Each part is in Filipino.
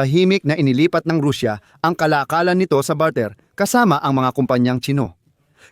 tahimik na inilipat ng Rusya ang kalakalan nito sa barter kasama ang mga kumpanyang Chino.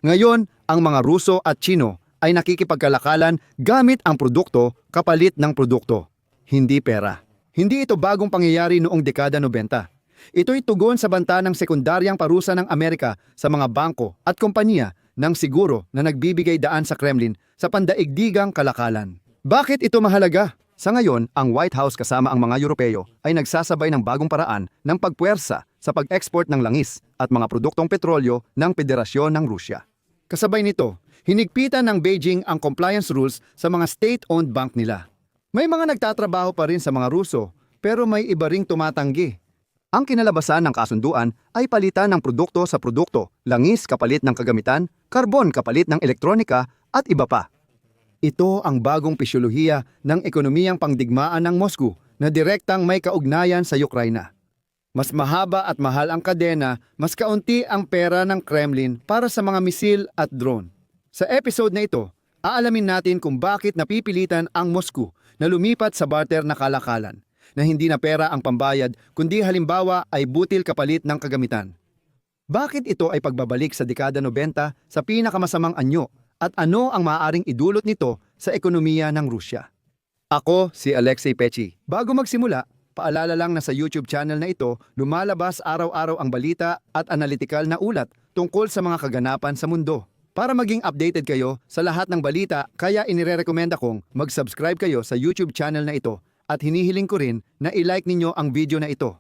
Ngayon, ang mga Ruso at Chino ay nakikipagkalakalan gamit ang produkto kapalit ng produkto, hindi pera. Hindi ito bagong pangyayari noong dekada 90. Ito'y tugon sa banta ng sekundaryang parusa ng Amerika sa mga bangko at kompanya ng siguro na nagbibigay daan sa Kremlin sa pandaigdigang kalakalan. Bakit ito mahalaga? Sa ngayon, ang White House kasama ang mga Europeo ay nagsasabay ng bagong paraan ng pagpuwersa sa pag-export ng langis at mga produktong petrolyo ng Federasyon ng Rusya. Kasabay nito, hinigpitan ng Beijing ang compliance rules sa mga state-owned bank nila. May mga nagtatrabaho pa rin sa mga Ruso, pero may iba ring tumatanggi. Ang kinalabasan ng kasunduan ay palitan ng produkto sa produkto, langis kapalit ng kagamitan, karbon kapalit ng elektronika, at iba pa. Ito ang bagong pisyolohiya ng ekonomiyang pangdigmaan ng Moscow na direktang may kaugnayan sa Ukraina. Mas mahaba at mahal ang kadena, mas kaunti ang pera ng Kremlin para sa mga misil at drone. Sa episode na ito, aalamin natin kung bakit napipilitan ang Moscow na lumipat sa barter na kalakalan, na hindi na pera ang pambayad kundi halimbawa ay butil kapalit ng kagamitan. Bakit ito ay pagbabalik sa dekada 90 sa pinakamasamang anyo at ano ang maaaring idulot nito sa ekonomiya ng Rusya? Ako si Alexei Pechi. Bago magsimula, paalala lang na sa YouTube channel na ito, lumalabas araw-araw ang balita at analytical na ulat tungkol sa mga kaganapan sa mundo. Para maging updated kayo sa lahat ng balita, kaya inirerekomenda kong mag-subscribe kayo sa YouTube channel na ito at hinihiling ko rin na i-like ninyo ang video na ito.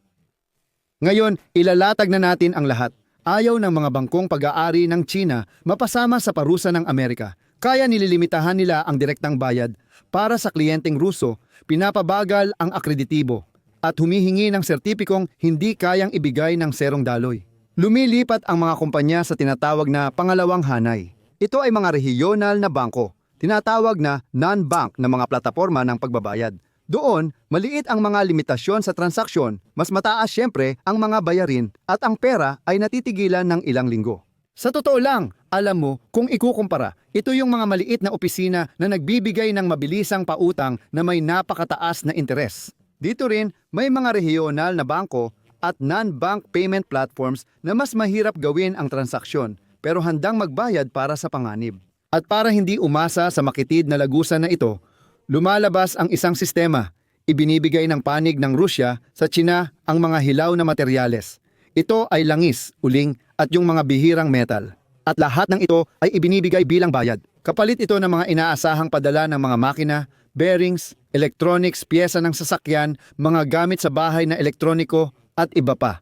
Ngayon, ilalatag na natin ang lahat. Ayaw ng mga bangkong pag-aari ng China mapasama sa parusa ng Amerika. Kaya nililimitahan nila ang direktang bayad para sa kliyenteng Ruso, pinapabagal ang akreditibo at humihingi ng sertipikong hindi kayang ibigay ng serong daloy. Lumilipat ang mga kumpanya sa tinatawag na pangalawang hanay. Ito ay mga rehiyonal na bangko, tinatawag na non-bank na mga plataforma ng pagbabayad. Doon, maliit ang mga limitasyon sa transaksyon, mas mataas siyempre ang mga bayarin at ang pera ay natitigilan ng ilang linggo. Sa totoo lang, alam mo, kung ikukumpara, ito yung mga maliit na opisina na nagbibigay ng mabilisang pautang na may napakataas na interes. Dito rin, may mga rehiyonal na bangko at non-bank payment platforms na mas mahirap gawin ang transaksyon pero handang magbayad para sa panganib. At para hindi umasa sa makitid na lagusan na ito, lumalabas ang isang sistema. Ibinibigay ng panig ng Rusya sa China ang mga hilaw na materyales. Ito ay langis, uling at yung mga bihirang metal. At lahat ng ito ay ibinibigay bilang bayad. Kapalit ito ng mga inaasahang padala ng mga makina, bearings, electronics, pyesa ng sasakyan, mga gamit sa bahay na elektroniko at iba pa.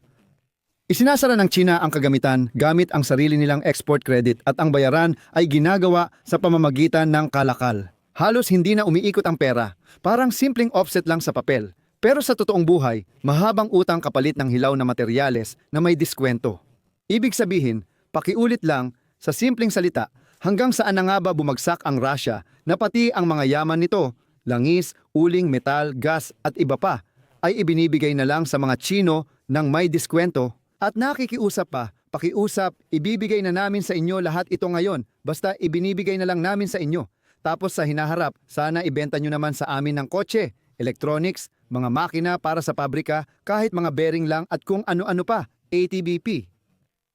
Isinasara ng China ang kagamitan gamit ang sarili nilang export credit at ang bayaran ay ginagawa sa pamamagitan ng kalakal. Halos hindi na umiikot ang pera, parang simpleng offset lang sa papel. Pero sa totoong buhay, mahabang utang kapalit ng hilaw na materyales na may diskwento. Ibig sabihin, pakiulit lang, sa simpleng salita, hanggang saan na nga ba bumagsak ang Russia na pati ang mga yaman nito, langis, uling, metal, gas at iba pa, ay ibinibigay na lang sa mga Chino ng may diskwento at nakikiusap pa, pakiusap, ibibigay na namin sa inyo lahat ito ngayon, basta ibinibigay na lang namin sa inyo. Tapos sa hinaharap, sana ibenta nyo naman sa amin ng kotse, electronics, mga makina para sa pabrika, kahit mga bearing lang at kung ano-ano pa, ATBP.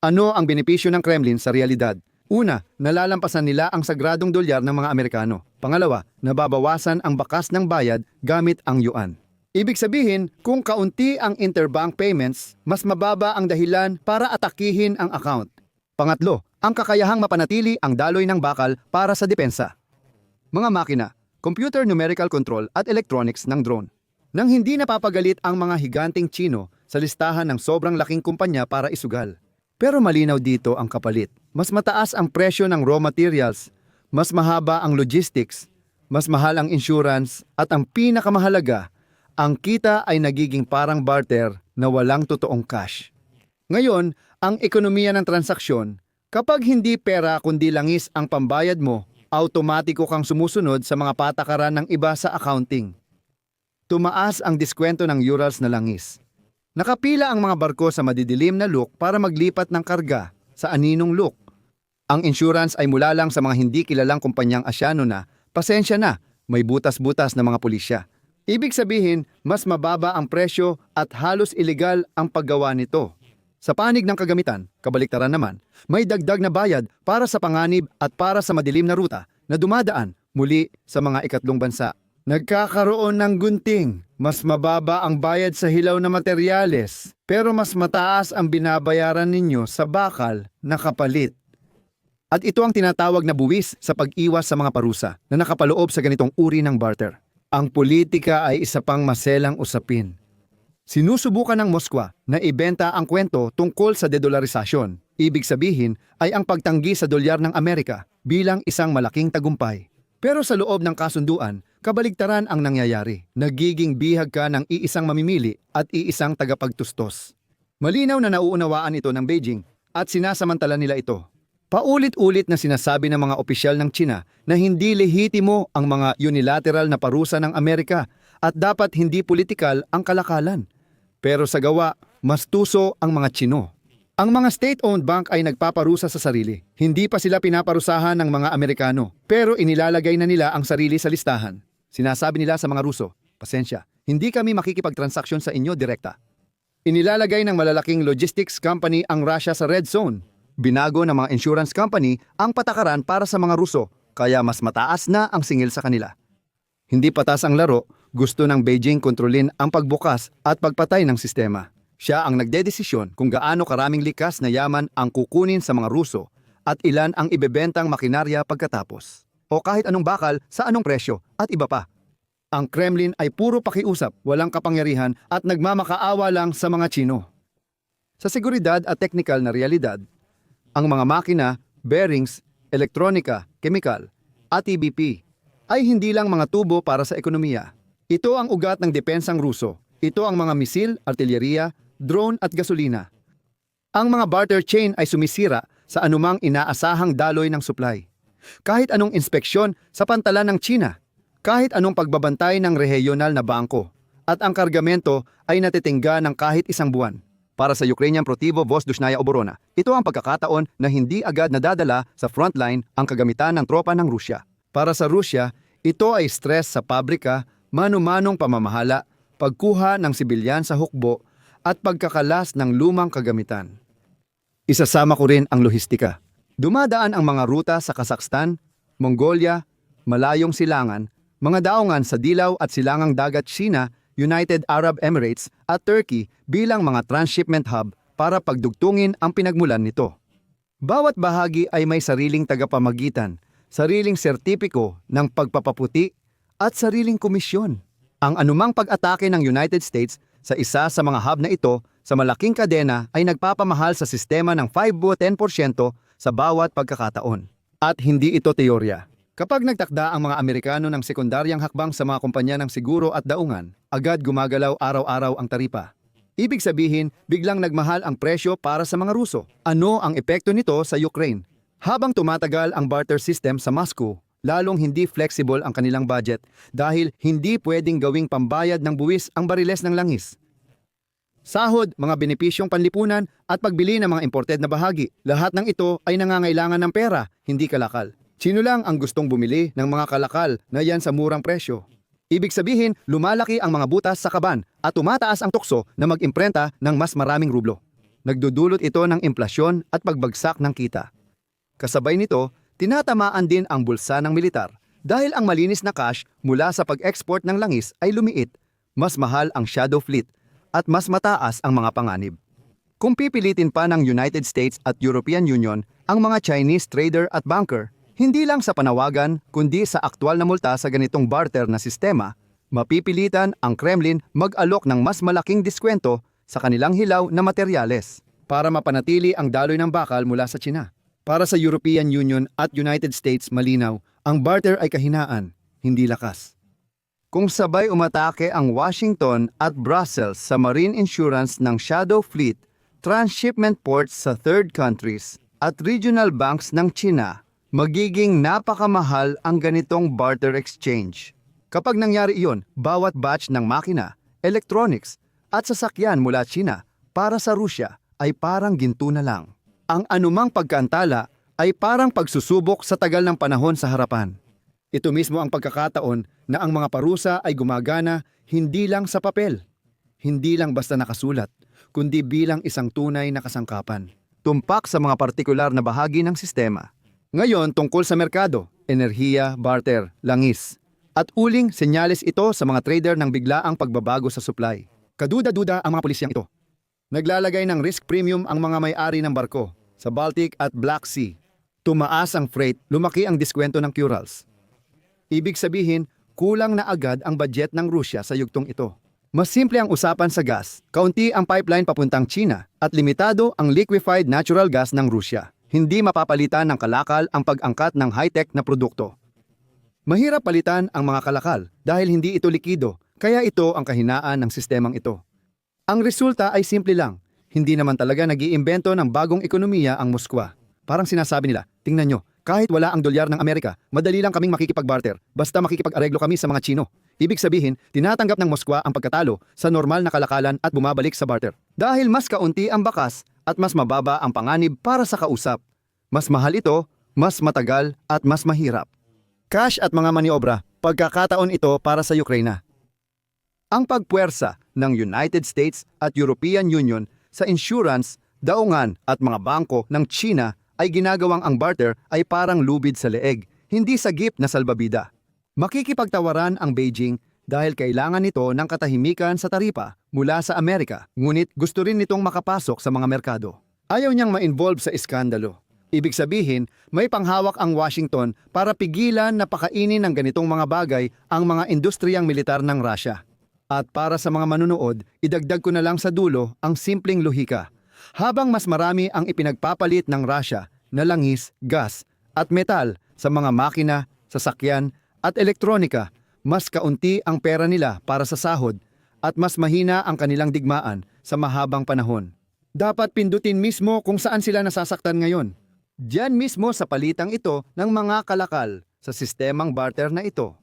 Ano ang benepisyo ng Kremlin sa realidad? Una, nalalampasan nila ang sagradong dolyar ng mga Amerikano. Pangalawa, nababawasan ang bakas ng bayad gamit ang yuan. Ibig sabihin, kung kaunti ang interbank payments, mas mababa ang dahilan para atakihin ang account. Pangatlo, ang kakayahang mapanatili ang daloy ng bakal para sa depensa. Mga makina, computer numerical control at electronics ng drone. Nang hindi napapagalit ang mga higanting Chino sa listahan ng sobrang laking kumpanya para isugal. Pero malinaw dito ang kapalit. Mas mataas ang presyo ng raw materials, mas mahaba ang logistics, mas mahal ang insurance, at ang pinakamahalaga, ang kita ay nagiging parang barter na walang totoong cash. Ngayon, ang ekonomiya ng transaksyon, kapag hindi pera kundi langis ang pambayad mo, automatiko kang sumusunod sa mga patakaran ng iba sa accounting. Tumaas ang diskwento ng Urals na langis. Nakapila ang mga barko sa madidilim na look para maglipat ng karga sa aninong look. Ang insurance ay mula lang sa mga hindi kilalang kumpanyang asyano na, pasensya na, may butas-butas na mga pulisya. Ibig sabihin, mas mababa ang presyo at halos ilegal ang paggawa nito. Sa panig ng kagamitan, kabaliktaran naman, may dagdag na bayad para sa panganib at para sa madilim na ruta na dumadaan muli sa mga ikatlong bansa. Nagkakaroon ng gunting. Mas mababa ang bayad sa hilaw na materyales, pero mas mataas ang binabayaran ninyo sa bakal na kapalit. At ito ang tinatawag na buwis sa pag-iwas sa mga parusa na nakapaloob sa ganitong uri ng barter. Ang politika ay isa pang maselang usapin. Sinusubukan ng Moskwa na ibenta ang kwento tungkol sa dedolarisasyon. Ibig sabihin ay ang pagtanggi sa dolyar ng Amerika bilang isang malaking tagumpay. Pero sa loob ng kasunduan, kabaligtaran ang nangyayari. Nagiging bihag ka ng iisang mamimili at iisang tagapagtustos. Malinaw na nauunawaan ito ng Beijing at sinasamantala nila ito. Paulit-ulit na sinasabi ng mga opisyal ng China na hindi lehitimo ang mga unilateral na parusa ng Amerika at dapat hindi politikal ang kalakalan. Pero sa gawa, mas tuso ang mga Chino. Ang mga state-owned bank ay nagpaparusa sa sarili. Hindi pa sila pinaparusahan ng mga Amerikano, pero inilalagay na nila ang sarili sa listahan. Sinasabi nila sa mga Ruso, pasensya, hindi kami makikipagtransaksyon sa inyo direkta. Inilalagay ng malalaking logistics company ang Russia sa red zone. Binago ng mga insurance company ang patakaran para sa mga Ruso, kaya mas mataas na ang singil sa kanila. Hindi patas ang laro, gusto ng Beijing kontrolin ang pagbukas at pagpatay ng sistema. Siya ang nagdedesisyon kung gaano karaming likas na yaman ang kukunin sa mga Ruso at ilan ang ibebentang makinarya pagkatapos. O kahit anong bakal sa anong presyo at iba pa. Ang Kremlin ay puro pakiusap, walang kapangyarihan at nagmamakaawa lang sa mga Chino. Sa seguridad at teknikal na realidad, ang mga makina, bearings, elektronika, kemikal, at EBP ay hindi lang mga tubo para sa ekonomiya. Ito ang ugat ng depensang Ruso. Ito ang mga misil, artilyeriya, drone at gasolina. Ang mga barter chain ay sumisira sa anumang inaasahang daloy ng supply. Kahit anong inspeksyon sa pantalan ng China, kahit anong pagbabantay ng rehiyonal na bangko, at ang kargamento ay natitingga ng kahit isang buwan. Para sa Ukrainian Protivo Vozdushnaya Oborona, ito ang pagkakataon na hindi agad nadadala sa frontline ang kagamitan ng tropa ng Rusya. Para sa Rusya, ito ay stress sa pabrika, mano-manong pamamahala, pagkuha ng sibilyan sa hukbo, at pagkakalas ng lumang kagamitan. Isasama ko rin ang lohistika. Dumadaan ang mga ruta sa Kazakhstan, Mongolia, Malayong Silangan, mga daungan sa Dilaw at Silangang Dagat China, United Arab Emirates at Turkey bilang mga transshipment hub para pagdugtungin ang pinagmulan nito. Bawat bahagi ay may sariling tagapamagitan, sariling sertipiko ng pagpapaputi at sariling komisyon. Ang anumang pag-atake ng United States sa isa sa mga hub na ito sa malaking kadena ay nagpapamahal sa sistema ng 5-10% sa bawat pagkakataon. At hindi ito teorya. Kapag nagtakda ang mga Amerikano ng sekundaryang hakbang sa mga kumpanya ng siguro at daungan, agad gumagalaw araw-araw ang taripa. Ibig sabihin, biglang nagmahal ang presyo para sa mga Ruso. Ano ang epekto nito sa Ukraine? Habang tumatagal ang barter system sa Moscow, lalong hindi flexible ang kanilang budget dahil hindi pwedeng gawing pambayad ng buwis ang bariles ng langis. Sahod, mga benepisyong panlipunan at pagbili ng mga imported na bahagi. Lahat ng ito ay nangangailangan ng pera, hindi kalakal. Sino lang ang gustong bumili ng mga kalakal na yan sa murang presyo? Ibig sabihin, lumalaki ang mga butas sa kaban at tumataas ang tukso na mag-imprenta ng mas maraming rublo. Nagdudulot ito ng implasyon at pagbagsak ng kita. Kasabay nito, tinatamaan din ang bulsa ng militar dahil ang malinis na cash mula sa pag-export ng langis ay lumiit. Mas mahal ang shadow fleet at mas mataas ang mga panganib. Kung pipilitin pa ng United States at European Union ang mga Chinese trader at banker, hindi lang sa panawagan kundi sa aktwal na multa sa ganitong barter na sistema, mapipilitan ang Kremlin mag-alok ng mas malaking diskwento sa kanilang hilaw na materyales para mapanatili ang daloy ng bakal mula sa China. Para sa European Union at United States malinaw, ang barter ay kahinaan, hindi lakas. Kung sabay umatake ang Washington at Brussels sa marine insurance ng Shadow Fleet, transshipment ports sa third countries at regional banks ng China, magiging napakamahal ang ganitong barter exchange. Kapag nangyari iyon, bawat batch ng makina, electronics at sasakyan mula China para sa Rusya ay parang ginto na lang. Ang anumang pagkantala ay parang pagsusubok sa tagal ng panahon sa harapan. Ito mismo ang pagkakataon na ang mga parusa ay gumagana hindi lang sa papel, hindi lang basta nakasulat, kundi bilang isang tunay na kasangkapan. Tumpak sa mga partikular na bahagi ng sistema. Ngayon tungkol sa merkado, enerhiya, barter, langis. At uling senyales ito sa mga trader ng biglaang pagbabago sa supply. Kaduda-duda ang mga pulisyang ito. Naglalagay ng risk premium ang mga may-ari ng barko sa Baltic at Black Sea. Tumaas ang freight, lumaki ang diskwento ng Curals. Ibig sabihin, kulang na agad ang budget ng Rusya sa yugtong ito. Mas simple ang usapan sa gas, kaunti ang pipeline papuntang China at limitado ang liquefied natural gas ng Rusya. Hindi mapapalitan ng kalakal ang pag-angkat ng high-tech na produkto. Mahirap palitan ang mga kalakal dahil hindi ito likido, kaya ito ang kahinaan ng sistemang ito. Ang resulta ay simple lang. Hindi naman talaga nag iimbento ng bagong ekonomiya ang Moskwa. Parang sinasabi nila, tingnan nyo, kahit wala ang dolyar ng Amerika, madali lang kaming makikipag-barter, basta makikipag-areglo kami sa mga Chino. Ibig sabihin, tinatanggap ng Moskwa ang pagkatalo sa normal na kalakalan at bumabalik sa barter. Dahil mas kaunti ang bakas at mas mababa ang panganib para sa kausap. Mas mahal ito, mas matagal at mas mahirap. Cash at mga maniobra, pagkakataon ito para sa Ukraine. Ang pagpuwersa ng United States at European Union sa insurance, daungan at mga bangko ng China ay ginagawang ang barter ay parang lubid sa leeg, hindi sagip na salbabida. Makikipagtawaran ang Beijing dahil kailangan nito ng katahimikan sa taripa mula sa Amerika, ngunit gusto rin nitong makapasok sa mga merkado. Ayaw niyang ma-involve sa iskandalo. Ibig sabihin, may panghawak ang Washington para pigilan na pakainin ng ganitong mga bagay ang mga industriyang militar ng Russia. At para sa mga manunood, idagdag ko na lang sa dulo ang simpleng lohika. Habang mas marami ang ipinagpapalit ng Russia na langis, gas at metal sa mga makina, sasakyan at elektronika, mas kaunti ang pera nila para sa sahod at mas mahina ang kanilang digmaan sa mahabang panahon. Dapat pindutin mismo kung saan sila nasasaktan ngayon. Diyan mismo sa palitang ito ng mga kalakal sa sistemang barter na ito.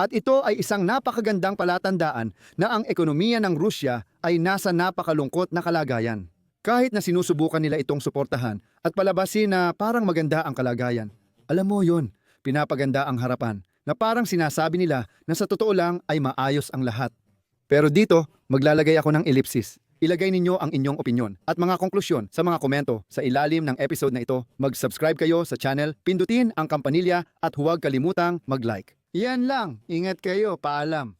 At ito ay isang napakagandang palatandaan na ang ekonomiya ng Rusya ay nasa napakalungkot na kalagayan. Kahit na sinusubukan nila itong suportahan at palabasin na parang maganda ang kalagayan. Alam mo yon, pinapaganda ang harapan na parang sinasabi nila na sa totoo lang ay maayos ang lahat. Pero dito, maglalagay ako ng ellipsis. Ilagay ninyo ang inyong opinyon at mga konklusyon sa mga komento sa ilalim ng episode na ito. Mag-subscribe kayo sa channel, pindutin ang kampanilya at huwag kalimutang mag-like. Yan lang. Ingat kayo. Paalam.